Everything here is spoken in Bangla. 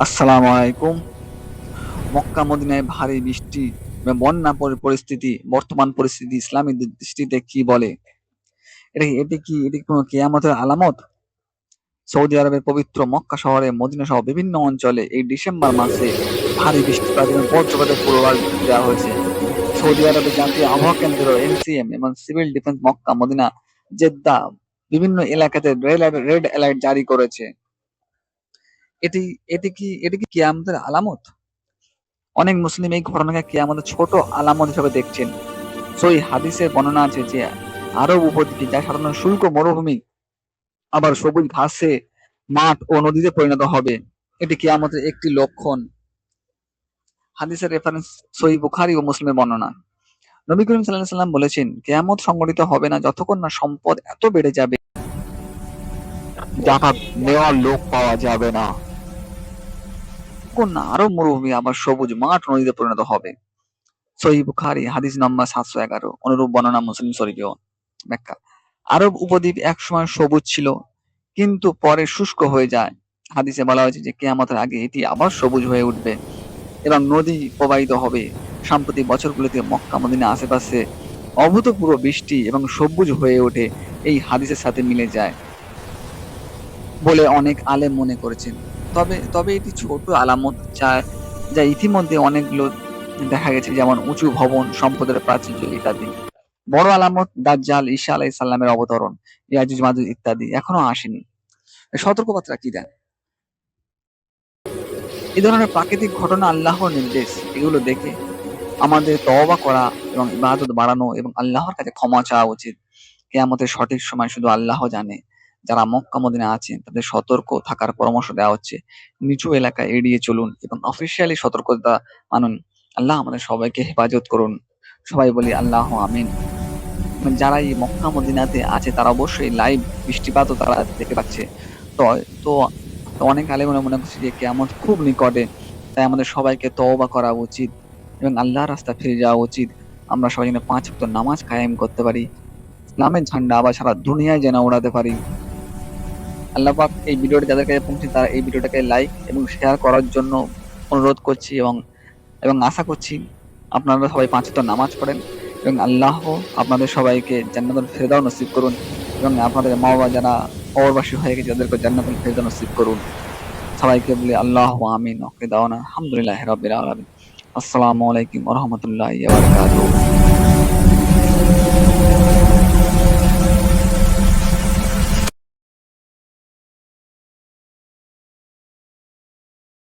আসসালামু আলাইকুম। মক্কা মদিনায় ভারী বৃষ্টি বন্যা পরি- পরিস্থিতি, বর্তমান পরিস্থিতি, ইসলামী দৃষ্টিতে কি বলে? এটা এটি কি এটি কোনো কেয়ামতের আলামত? সৌদি আরবের পবিত্র মক্কা শহরে মদিনা সহ বিভিন্ন অঞ্চলে এই ডিসেম্বর মাসে ভারী বৃষ্টিপাত এবং বজ্রপাতের পূর্বাভাস দেওয়া হয়েছে। সৌদি আরবের জাতীয় আবহাওয়া কেন্দ্র এনসিএম এবং civil defence Mecca Medina, Jeddah বিভিন্ন এলাকাতে রেড অ্যালার্ট জারি করেছে। এটি এটি কি এটি কি কিয়ামতের আলামত? অনেক মুসলিম এই ঘটনাকে কিয়ামতের ছোট আলামত হিসেবে দেখছেন। সই হাদিসের বর্ণনা আছে যে, আরব উপদ্বীপে যা সাধারণত শুল্ক মরুভূমি, আবার সবুজ ঘাসে মাঠ ও নদীতে পরিণত হবে। এটি কিয়ামতের একটি লক্ষণ। হাদিসের রেফারেন্স সই বুখারি ও মুসলিমের বর্ণনা। নবী করিম সাল্লাহ সাল্লাম বলেছেন, কেয়ামত সংগঠিত হবে না যতক্ষণ না সম্পদ এত বেড়ে যাবে। জাকাত নেওয়ার লোক পাওয়া যাবে না। তখন আরও মরুভূমি আবার সবুজ মাঠ নদীতে পরিণত হবে। সহি বুখারি, হাদিস নম্বর সাতশো এগারো, অনুরূপ বর্ণনা মুসলিম শরীফেও। ব্যাখ্যা, আরব উপদ্বীপ একসময় সবুজ ছিল, কিন্তু পরে শুষ্ক হয়ে যায়। হাদিসে বলা হয়েছে যে, কেয়ামতের আগে এটি আবার সবুজ হয়ে উঠবে। এবং নদী প্রবাহিত হবে। সাম্প্রতিক বছরগুলোতে মক্কা, মদিনা আশেপাশে অভূতপূর্ব বৃষ্টি এবং সবুজ হয়ে ওঠে, এই হাদিসের সাথে মিলে যায় বলে অনেক আলেম মনে করেছেন। তবে তবে এটি ছোট আলামত যা যা ইতিমধ্যে অনেকগুলো দেখা গেছে, যেমন উঁচু ভবন, সম্পদের প্রাচুর্য ইত্যাদি। বড় আলামত, দাজ্জাল ঈসা আলাই সাল্লামের অবতরণ, ইয়াজুজ, মাজুজ ইত্যাদি, এখনও আসেনি। সতর্কবার্তা কি দেন এই ধরনের প্রাকৃতিক ঘটনা আল্লাহর নির্দেশ, এগুলো দেখে আমাদের তওবা করা এবং ইবাদত বাড়ানো এবং আল্লাহর কাছে ক্ষমা চাওয়া উচিত। কেয়ামতের সঠিক সময় শুধু আল্লাহ জানে। যারা মক্কা মদিনা আছেন, তাদের সতর্ক থাকার পরামর্শ দেওয়া হচ্ছে। নিচু এলাকা এড়িয়ে চলুন এবং অফিসিয়ালি সতর্কতা মানুন। আল্লাহ আমাদের সবাইকে হেফাজত করুন। সবাই বলি আল্লাহ আমিন। যারা এই মক্কা মদিনাতে আছে, তারা অবশ্যই লাইভ বৃষ্টিপাতও তারা দেখতে পাচ্ছে। তো তো অনেক আলেমরা মনে মনে করছে যে কেমন খুব নিকটে, তাই আমাদের সবাইকে তওবা করা উচিত এবং আল্লাহর রাস্তা ফিরে যাওয়া উচিত। আমরা সবাই যেন পাঁচ নামাজ কায়েম করতে পারি। ইসলামের ঝান্ডা আবার সারা দুনিয়ায় যেন ওড়াতে পারি। আল্লাহ পাক এই ভিডিওটি যাদের কাছে পৌঁছে তারা এই ভিডিওটাকে লাইক এবং শেয়ার করার জন্য অনুরোধ করছি এবং এবং আশা করছি আপনারা সবাই পাঁচ ওয়াক্ত নামাজ পড়েন এবং আল্লাহ আপনাদের সবাইকে জান্নাতুল ফেরদাও নসিব করুন এবং আপনাদের মা বাবা যারা অবরবাসী হয়ে গেছে তাদেরকে জান্নাতুল ফেরদাও নসিব করুন। সবাইকে বলি আল্লাহ আমিন, ওকে দাওয়ানা আলহামদুলিল্লাহ রাব্বিল আলামিন। আসসালামু আলাইকুম রাহমাতুল্লাহি